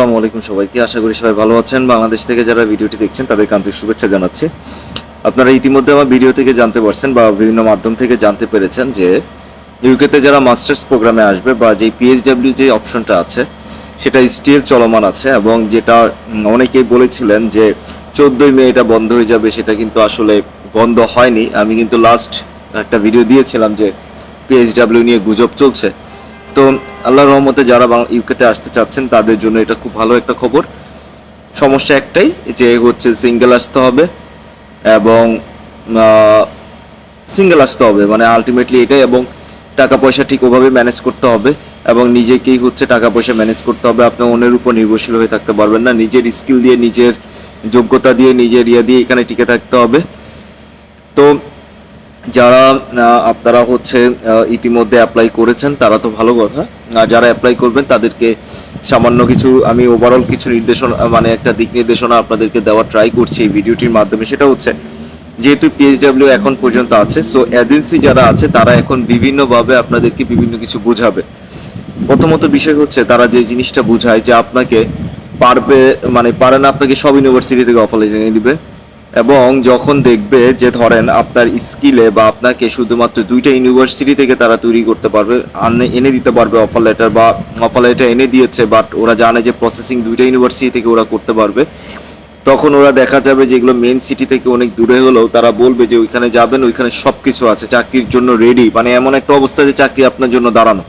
আসসালামু আলাইকুম সবাইকে। আশা করি সবাই ভালো আছেন। বাংলাদেশ থেকে যারা ভিডিওটি দেখছেন তাদেরকে আন্তরিক শুভেচ্ছা জানাচ্ছি। আপনারা ইতিমধ্যে আমার ভিডিও থেকে জানতে পারছেন বা বিভিন্ন মাধ্যম থেকে জানতে পেরেছেন যে ইউকেতে যারা মাস্টার্স প্রোগ্রামে আসবে বা যে পিএইচডাব্লিউ যে অপশনটা আছে, সেটা স্টিল চলমান আছে এবং যেটা অনেকেই বলেছিলেন যে চোদ্দোই মে এটা বন্ধ হয়ে যাবে, সেটা কিন্তু আসলে বন্ধ হয়নি। আমি কিন্তু লাস্ট একটা ভিডিও দিয়েছিলাম যে পিএইচডাব্লিউ নিয়ে গুজব চলছে। তো আল্লাহর রহমতে যারা ইউকেতে আসতে চাচ্ছেন, তাদের জন্য এটা খুব ভালো একটা খবর। সমস্যা একটাই, যে হচ্ছে সিঙ্গেল আসতে হবে এবং সিঙ্গেল আসতে হবে। মানে আলটিমেটলি এটাই এবং টাকা পয়সা ঠিক ওভাবে ম্যানেজ করতে হবে এবং নিজেকেই হচ্ছে টাকা পয়সা ম্যানেজ করতে হবে। আপনি অন্যের উপর নির্ভরশীল হয়ে থাকতে পারবেন না। নিজের স্কিল দিয়ে, নিজের যোগ্যতা দিয়ে, নিজের ইয়ে দিয়ে এখানে টিকে থাকতে হবে। তো যারা আপনারা হচ্ছে ইতিমধ্যে অ্যাপ্লাই করেছেন, তারা তো ভালো কথা। আর যারা অ্যাপ্লাই করবেন, তাদেরকে সামান্য কিছু, আমি ওভারঅল কিছু নির্দেশনা মানে একটা দিক নির্দেশনা আপনাদেরকে দেওয়ার ট্রাই করছি এই ভিডিওটির মাধ্যমে। সেটা হচ্ছে, যেহেতু পিএইচডাব্লিউ এখন পর্যন্ত আছে সো এজেন্সি যারা আছে, তারা এখন বিভিন্নভাবে আপনাদেরকে বিভিন্ন কিছু বোঝাবে। প্রথমত বিষয় হচ্ছে, তারা যে জিনিসটা বোঝায় যে আপনাকে পারবে মানে পারে না, আপনাকে সব ইউনিভার্সিটি থেকে অফার এনে দিবে। এবং যখন দেখবে যে ধরেন আপনার স্কিলে বা আপনাকে শুধুমাত্র দুইটা ইউনিভার্সিটি থেকে তারা তৈরি করতে পারবে, আনে- এনে দিতে পারবে অফার লেটার বা অফার লেটার এনে দিয়েছে বাট ওরা জানে যে প্রসেসিং দুইটা ইউনিভার্সিটি থেকে ওরা করতে পারবে, তখন ওরা দেখা যাবে যেগুলো মেন সিটি থেকে অনেক দূরে হলেও তারা বলবে যে ওইখানে যাবেন, ওইখানে সব কিছু আছে, চাকরির জন্য রেডি মানে এমন একটা অবস্থা যে চাকরি আপনার জন্য দাঁড়ানো।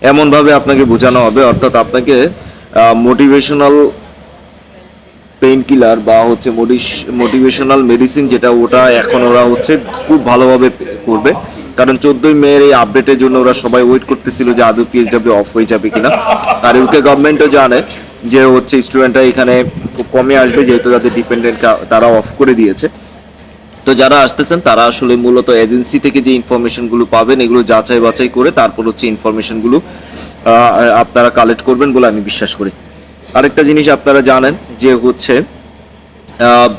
এমনভাবে আপনাকে বোঝানো হবে, অর্থাৎ আপনাকে মোটিভেশনাল পেইন কিলার বা হচ্ছে মোটিভেশনাল মেডিসিন যেটা ওটা এখন ওরা হচ্ছে খুব ভালোভাবে করবে। কারণ চোদ্দই মেয়ের এই আপডেটের জন্য ওরা সবাই ওয়েট করতেছিল যে আদৌ পিএইচডাব্লিউ অফ হয়ে যাবে কিনা। আর ইউকে গভর্নমেন্টও জানে যে হচ্ছে স্টুডেন্টরা এখানে খুব কমে আসবে, যেহেতু তাদের ডিপেন্ডেন্ট তারা অফ করে দিয়েছে। তো যারা আসতেছেন, তারা আসলে মূলত এজেন্সি থেকে যে ইনফরমেশনগুলো পাবেন, এগুলো যাচাই বাছাই করে তারপর হচ্ছে ইনফরমেশনগুলো আপনারা কালেক্ট করবেন বলে আমি বিশ্বাস করি। আরেকটা জিনিস আপনারা জানেন যে হচ্ছে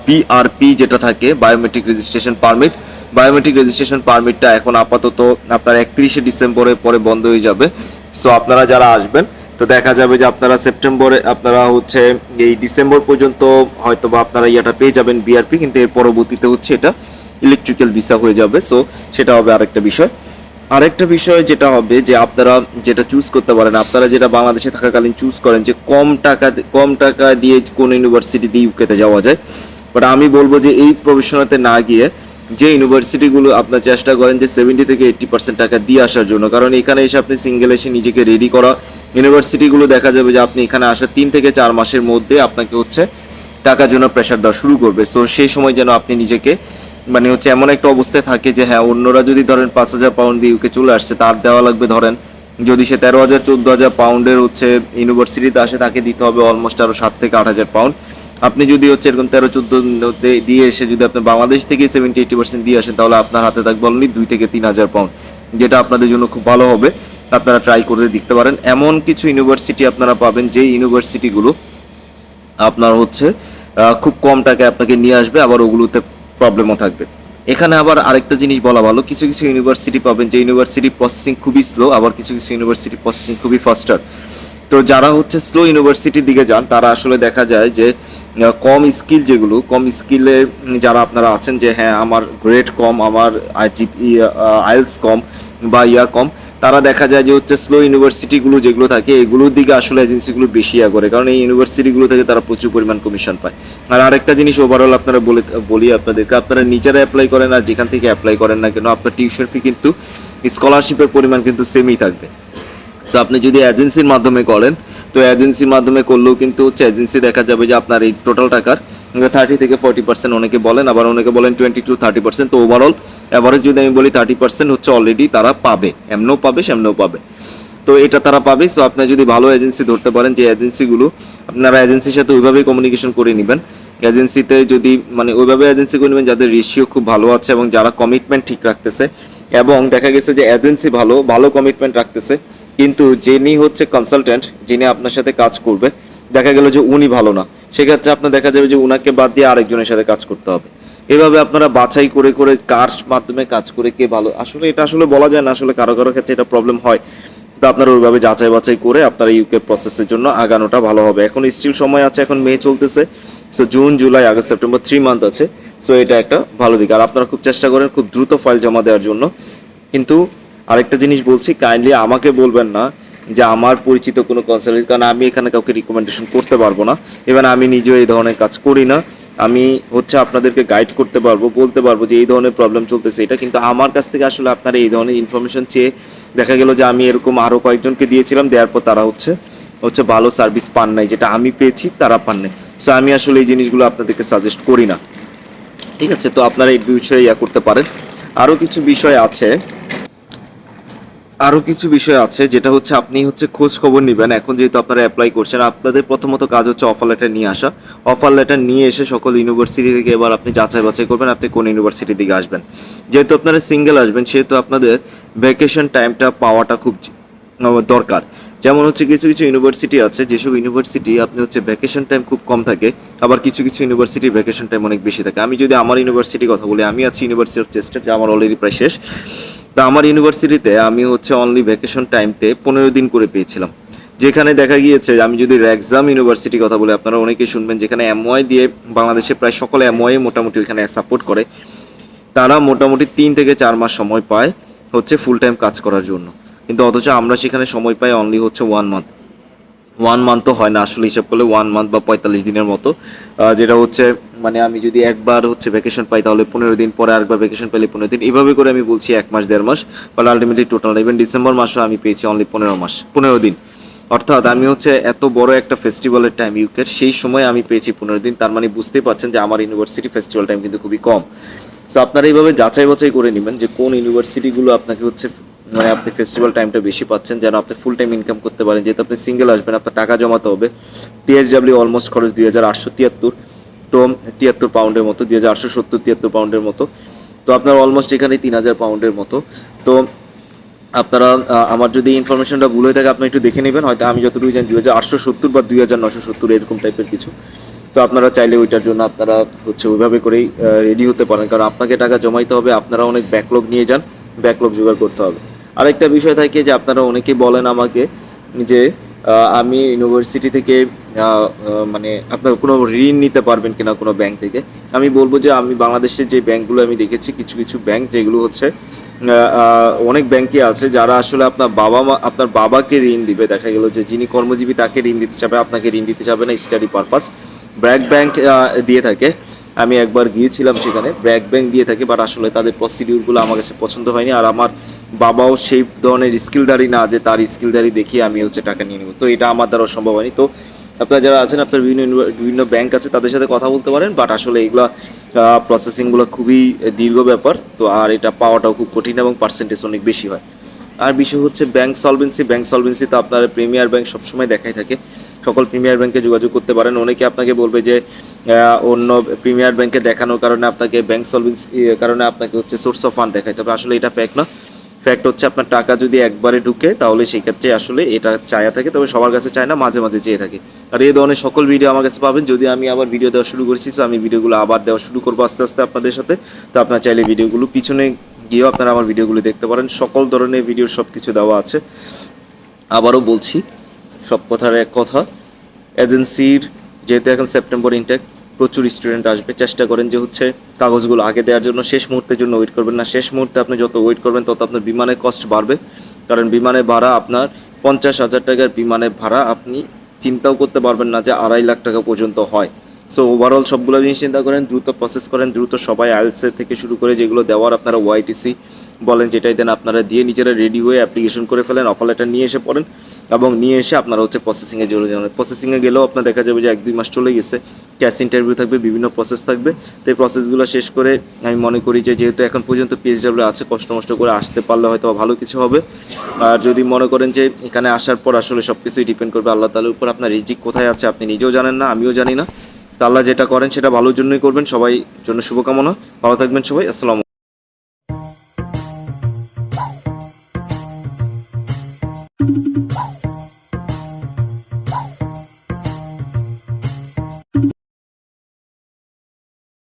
বিআরপি যেটা থাকে biometric registration permit biometric registration পারমিটটা এখন আপাতত আপনার একত্রিশে ডিসেম্বরে পরে বন্ধ হয়ে যাবে। সো আপনারা যারা আসবেন, তো দেখা যাবে যে আপনারা সেপ্টেম্বরে, আপনারা হচ্ছে এই ডিসেম্বর পর্যন্ত হয়তো বা আপনারা ইয়েটা পেয়ে যাবেন বিআরপি কিন্তু এর পরবর্তীতে হচ্ছে এটা ইলেকট্রিক্যাল ভিসা হয়ে যাবে। সো সেটা হবে আরেকটা বিষয়। আরেকটা বিষয় যেটা হবে যে আপনারা যেটা চুজ করতে পারেন, আপনারা যেটা বাংলাদেশে থাকাকালীন চুজ করেন যে কম টাকা কম টাকা দিয়ে কোন ইউনিভার্সিটি দিয়ে ইউকেতে যাওয়া যায়। বাট আমি বলব যে এই প্রফেশনাতে না গিয়ে যে ইউনিভার্সিটিগুলো আপনার চেষ্টা করেন যে সেভেন্টি থেকে এইট্টি পার্সেন্ট টাকা দিয়ে আসার জন্য, কারণ এখানে এসে আপনি সিঙ্গেল এসে নিজেকে রেডি করা ইউনিভার্সিটিগুলো দেখা যাবে যে আপনি এখানে আসার তিন থেকে চার মাসের মধ্যে আপনাকে হচ্ছে টাকার জন্য প্রেশার দেওয়া শুরু করবে। সো সেই সময় যেন আপনি নিজেকে মানে হচ্ছে এমন একটা অবস্থায় থাকে যে হ্যাঁ অন্যরা যদি ধরেন পাঁচ হাজার পাউন্ড দিয়ে ইউকে চলে আসছে, তার দেওয়া লাগবে ধরেন, যদি সে তেরো হাজার, চোদ্দ হাজার পাউন্ডের হচ্ছে ইউনিভার্সিটিতে আসে, তাকে দিতে হবে অলমোস্ট আরও সাত থেকে আট হাজার পাউন্ড আপনি যদি হচ্ছে এরকম তেরো, চোদ্দ দিয়ে এসে যদি আপনি বাংলাদেশ থেকে সেভেন্টি এইটি পার্সেন্ট দিয়ে আসেন, তাহলে আপনার হাতে থাকবে অনলি দুই থেকে তিন হাজার পাউন্ড যেটা আপনাদের জন্য খুব ভালো হবে। আপনারা ট্রাই করে দেখতে পারেন। এমন কিছু ইউনিভার্সিটি আপনারা পাবেন যে ইউনিভার্সিটিগুলো আপনার হচ্ছে খুব কম টাকায় আপনাকে নিয়ে আসবে, আবার ওগুলোতে প্রবলেমও থাকবে। এখানে আবার আরেকটা জিনিস বলা ভালো, কিছু কিছু ইউনিভার্সিটি পাবেন যে ইউনিভার্সিটি প্রসেসিং খুবই স্লো আবার কিছু কিছু ইউনিভার্সিটি প্রসেসিং খুবই ফাস্টার তো যারা হচ্ছে স্লো ইউনিভার্সিটির দিকে যান, তারা আসলে দেখা যায় যে কম স্কিল যেগুলো, কম স্কিলে যারা আপনারা আছেন যে হ্যাঁ আমার গ্রেড কম, আমার আইএলস কম বা ইয়া কম তারা দেখা যায় যে হচ্ছে স্লো ইউনিভার্সিটিগুলো যেগুলো থাকে, এগুলোর দিকে আসলে এজেন্সিগুলো বেশি ইয়া করে। কারণ এই ইউনিভার্সিটিগুলো থেকে তারা প্রচুর পরিমাণ কমিশন পায়। আর আরেকটা জিনিস ওভারঅল আপনারা বলে, বলি আপনাদেরকে, আপনারা নিজেরা অ্যাপ্লাই করেন আর যেখান থেকে অ্যাপ্লাই করেন না কেন, আপনার টিউশন ফি কিন্তু স্কলারশিপের পরিমাণ কিন্তু সেমই থাকবে। সো আপনি যদি এজেন্সির মাধ্যমে করেন তো এজেন্সির মাধ্যমে করলেও কিন্তু হচ্ছে এজেন্সি দেখা যাবে যে আপনার এই টোটাল টাকার থার্টি থেকে ফর্টি পার্সেন্ট অনেকে বলেন, আবার অনেকে বলেন টোয়েন্টি টু থার্টি পার্সেন্ট তো ওভারঅল অ্যাভারেজ যদি আমি বলি থার্টি পার্সেন্ট হচ্ছে অলরেডি তারা পাবে, এমনও পাবে, সেমনও পাবে। তো এটা তারা পাবে সো আপনি যদি ভালো এজেন্সি ধরতে পারেন, যে এজেন্সিগুলো আপনারা এজেন্সির সাথে ওইভাবেই কমিউনিকেশন করে নেবেন। এজেন্সিতে যদি মানে ওইভাবে এজেন্সি করে নেবেন, যাদের রেশিও খুব ভালো আছে এবং যারা কমিটমেন্ট ঠিক রাখতেছে। এবং দেখা গেছে যে এজেন্সি ভালো ভালো কমিটমেন্ট রাখতেছে। কিন্তু যিনি হচ্ছে কনসালটেন্ট যিনি আপনার সাথে কাজ করবে, দেখা গেল যে উনি ভালো না। সেক্ষেত্রে আপনার দেখা যাবে যে উনাকে বাদ দিয়ে আরেকজনের সাথে কাজ করতে হবে। এভাবে আপনারা বাছাই করে করে কার মাধ্যমে কাজ করে কে ভালো, আসলে এটা আসলে বলা যায় না, আসলে কারও কারও ক্ষেত্রে এটা প্রবলেম হয়। তো আপনারা ওইভাবে যাচাই বাছাই করে আপনারা ইউকে প্রসেসের জন্য আগানোটা ভালো হবে। এখন স্টিল সময় আছে, এখন মে চলতেছে। So June July August September three month আছে। সো এটা একটা ভালো দিক। আর আপনারা খুব চেষ্টা করেন খুব দ্রুত ফাইল জমা দেওয়ার জন্য। কিন্তু আরেকটা জিনিস বলছি কাইন্ডলি আমাকে বলবেন না যে আমার পরিচিত কোনো কনসালটেন্ট কারণ আমি এখানে কাউকে রিকমেন্ডেশন করতে পারব না। এবার আমি নিজেও এই ধরনের কাজ করি না। আমি হচ্ছে আপনাদেরকে গাইড করতে পারব, বলতে পারব যে এই ধরনের প্রবলেম চলতেছে এটা। কিন্তু আমার কাছ থেকে আসলে আপনারা এই ধরনের ইনফরমেশন চেয়ে দেখা গেল যে আমি এরকম আরও কয়েকজনকে দিয়েছিলাম, দেওয়ার পর তারা হচ্ছে হচ্ছে ভালো সার্ভিস পান নাই, যেটা আমি পেয়েছি, তারা পান নাই। সো আমি আসলে এই জিনিসগুলো আপনাদেরকে সাজেস্ট করি না। ঠিক আছে, তো আপনারা এই বিষয়ে ইয়া করতে পারেন। আরও কিছু বিষয় আছে। আরও কিছু বিষয় আছে, যেটা হচ্ছে আপনি হচ্ছে খোঁজ খবর নেবেন। এখন যেহেতু আপনারা অ্যাপ্লাই করছেন, আপনাদের প্রথমত কাজ হচ্ছে অফার লেটার নিয়ে আসা। অফার লেটার নিয়ে এসে সকল ইউনিভার্সিটি থেকে এবার আপনি যাচাই বাছাই করবেন, আপনি কোন ইউনিভার্সিটি থেকে আসবেন। যেহেতু আপনারা সিঙ্গেল আসবেন, সেহেতু আপনাদের ভ্যাকেশন টাইমটা পাওয়াটা খুব দরকার। যেমন হচ্ছে কিছু কিছু ইউনিভার্সিটি আছে, যেসব ইউনিভার্সিটি আপনি হচ্ছে ভ্যাকেশন টাইম খুব কম থাকে, আবার কিছু কিছু ইউনিভার্সিটির ভ্যাকেশন টাইম অনেক বেশি থাকে। আমি যদি আমার ইউনিভার্সিটি কথা বলি, আমি আছি ইউনিভার্সিটি অফ চেস্টার যা আমার অলরেডি প্রায় শেষ। তা আমার ইউনিভার্সিটিতে আমি হচ্ছে অনলি ভ্যাকেশন টাইমতে পনেরো দিন করে পেয়েছিলাম। যেখানে দেখা গিয়েছে আমি যদি এক্সাম ইউনিভার্সিটি কথা বলি আপনারা অনেকেই শুনবেন, যেখানে এমওয়াই দিয়ে বাংলাদেশে প্রায় সকলে এমওয়াই মোটামুটি ওইখানে সাপোর্ট করে। তারা মোটামুটি তিন থেকে চার মাস সময় পায় হচ্ছে ফুল টাইম কাজ করার জন্য। কিন্তু অথচ আমরা সেখানে সময় পাই অনলি হচ্ছে ওয়ান মান্থ ওয়ান মান্থ তো হয় না, আসলে হিসাব করলে ওয়ান মান্থ বা পঁয়তাল্লিশ দিনের মতো যেটা হচ্ছে মানে আমি যদি একবার হচ্ছে ভ্যাকেশন পাই, তাহলে পনেরো দিন পরে আরেকবার ভ্যাকেশন পেলে পনেরো দিন। এইভাবে করে আমি বলছি এক মাস, দেড় মাস but ultimately total even December মাসও আমি পেয়েছি অনলি পনেরো মাস, পনেরো দিন। অর্থাৎ আমি হচ্ছে এত বড় একটা ফেস্টিভ্যালের টাইম ইউকের সেই সময় আমি পেয়েছি পনেরো দিন। তার মানে বুঝতেই পারছেন যে আমার ইউনিভার্সিটি ফেস্টিভ্যাল টাইম কিন্তু খুবই কম। সো আপনারা এইভাবে যাচাই বাছাই করে নেবেন যে কোন ইউনিভার্সিটিগুলো আপনাকে হচ্ছে মানে আপনি ফেস্টিভ্যাল টাইমটা বেশি পাচ্ছেন, যেন আপনি ফুল টাইম ইনকাম করতে পারেন। যেহেতু আপনি সিঙ্গেল আসবেন, আপনার টাকা জমাতে হবে। পিএইচডাব্লিউ অলমোস্ট খরচ দুই হাজার আটশো তিয়াত্তর। তো তিয়াত্তর পাউন্ডের মতো, দুই হাজার আটশো সত্তর তিয়াত্তর পাউন্ডের মতো। তো আপনার অলমোস্ট এখানে তিন হাজার পাউন্ডের মতো। তো আপনারা আমার যদি ইনফরমেশনটা ভুল হয়ে থাকে আপনি একটু দেখে নেবেন। হয়তো আমি যতটুকু জানি, দুই হাজার আটশো সত্তর বা দুই হাজার নশো সত্তর এরকম টাইপের কিছু। তো আপনারা চাইলে ওইটার জন্য আপনারা হচ্ছে ওইভাবে করেই রেডি হতে পারেন। কারণ আপনাকে টাকা জমাইতে হবে, আপনারা অনেক ব্যাকলগ নিয়ে যান ব্যাকলগ জোগাড় করতে হবে। আরেকটা বিষয় থাকে যে, আপনারা অনেকেই বলেন আমাকে যে আমি ইউনিভার্সিটি থেকে মানে আপনার কোনো ঋণ নিতে পারবেন কিনা কোনো ব্যাংক থেকে। আমি বলব যে আমি বাংলাদেশের যে ব্যাংকগুলো আমি দেখেছি, কিছু কিছু ব্যাংক যেগুলো হচ্ছে অনেক ব্যাংকই আছে যারা আসলে আপনার বাবা মা, আপনার বাবাকে ঋণ দিবে। দেখা গেল যে যিনি কর্মজীবী তাকে ঋণ দিতে চাবে, আপনাকে ঋণ দিতে চাবে না স্টাডি পারপাস ব্র্যাক ব্যাংক দিয়ে থাকে। আমি একবার গিয়েছিলাম সেখানে ব্র্যাক ব্যাংক দিয়ে থাকে বাট আসলে তাদের প্রসিডিউরগুলো আমার কাছে পছন্দ হয়নি। আর আমার বাবাও সেই ধরনের স্কিলদারি না যে তার স্কিলদারি দেখিয়ে আমি হচ্ছে টাকা নিয়ে নেব। তো এটা আমার দ্বারা সম্ভব হয়নি। তো আপনারা যারা আছেন, আপনার বিভিন্ন বিভিন্ন ব্যাংক আছে, তাদের সাথে কথা বলতে পারেন বাট আসলে এগুলো প্রসেসিংগুলো খুবই দীর্ঘ ব্যাপার, তো আর এটা পাওয়াটাও খুব কঠিন এবং পার্সেন্টেজ অনেক বেশি হয়। আর বিষয় হচ্ছে ব্যাংক সলভেন্সি ব্যাংক সলভেন্সি তো আপনার প্রিমিয়ার ব্যাংক সবসময় দেখাই থাকে। সকল প্রিমিয়ার ব্যাংকে যোগাযোগ করতে পারেন। অনেকে আপনাকে বলবে যে অন্য প্রিমিয়ার ব্যাংকে দেখানোর কারণে আপনাকে ব্যাংক সলভেন্সি কারণে আপনাকে হচ্ছে সোর্স অফ ফান্ড দেখায়। তবে আসলে এটা ফ্যাক্ট না। ফ্যাক্ট হচ্ছে আপনার টাকা যদি একবারে ঢুকে, তাহলে সেই ক্ষেত্রে আসলে এটা চায়া থাকে, তবে সবার কাছে চায় না, মাঝে মাঝে চেয়ে থাকে। আর এই ধরনের সকল ভিডিও আমার কাছে পাবেন। যদি আমি আবার ভিডিও দেওয়া শুরু করেছি তো আমি ভিডিওগুলো আবার দেওয়া শুরু করব আস্তে আস্তে আপনাদের সাথে। তো আপনার চাইলে ভিডিওগুলো পিছনে গিয়েও আপনারা আমার ভিডিওগুলো দেখতে পারেন। সকল ধরনের ভিডিও সব কিছু দেওয়া আছে। আবারও বলছি, সব কথার এক কথা এজেন্সির যেহেতু এখন সেপ্টেম্বর ইনটেক প্রচুর স্টুডেন্ট আসবে। চেষ্টা করেন যে হচ্ছে কাগজগুলো আগে দেওয়ার জন্য, শেষ মুহূর্তের জন্য ওয়েট করবেন না। শেষ মুহূর্তে আপনি যত ওয়েট করবেন, তত আপনার বিমানের কস্ট বাড়বে। কারণ বিমানের ভাড়া আপনার পঞ্চাশ হাজার টাকার বিমানের ভাড়া আপনি চিন্তাও করতে পারবেন না যে আড়াই লাখ টাকা পর্যন্ত হয়। সো ওভারঅল সবগুলো জিনিস চিন্তা করেন, দ্রুত প্রসেস করেন, দ্রুত সবাই আইএলসে থেকে শুরু করে যেগুলো দেওয়ার আপনারা ওয়াইটিসি বলেন, যেটাই দেন আপনারা দিয়ে নিজেরা রেডি হয়ে অ্যাপ্লিকেশন করে ফেলেন অফার লেটার নিয়ে এসে পড়েন এবং নিয়ে এসে আপনারা হচ্ছে প্রসেসিংয়ে চলে যাবেন প্রসেসিংয়ে গেলেও আপনার দেখা যাবে যে এক দুই মাস চলে গেছে। ক্যাশ ইন্টারভিউ থাকবে, বিভিন্ন প্রসেস থাকবে। তো এই প্রসেসগুলো শেষ করে আমি মনে করি যে যেহেতু এখন পর্যন্ত পিএইচডাব্লিউ আছে, কষ্ট মষ্ট করে আসতে পারলে হয়তো ভালো কিছু হবে। আর যদি মনে করেন যে এখানে আসার পর আসলে সব কিছুই ডিপেন্ড করবে আল্লাহ তালের উপর, আপনার রিজিক কোথায় আছে আপনি নিজেও জানেন না, আমিও জানি না। আল্লাহ যেটা করেন সেটা ভালোর জন্যই করবেন। সবাই জন্য শুভকামনা। ভালো থাকবেন সবাই। আসসালাম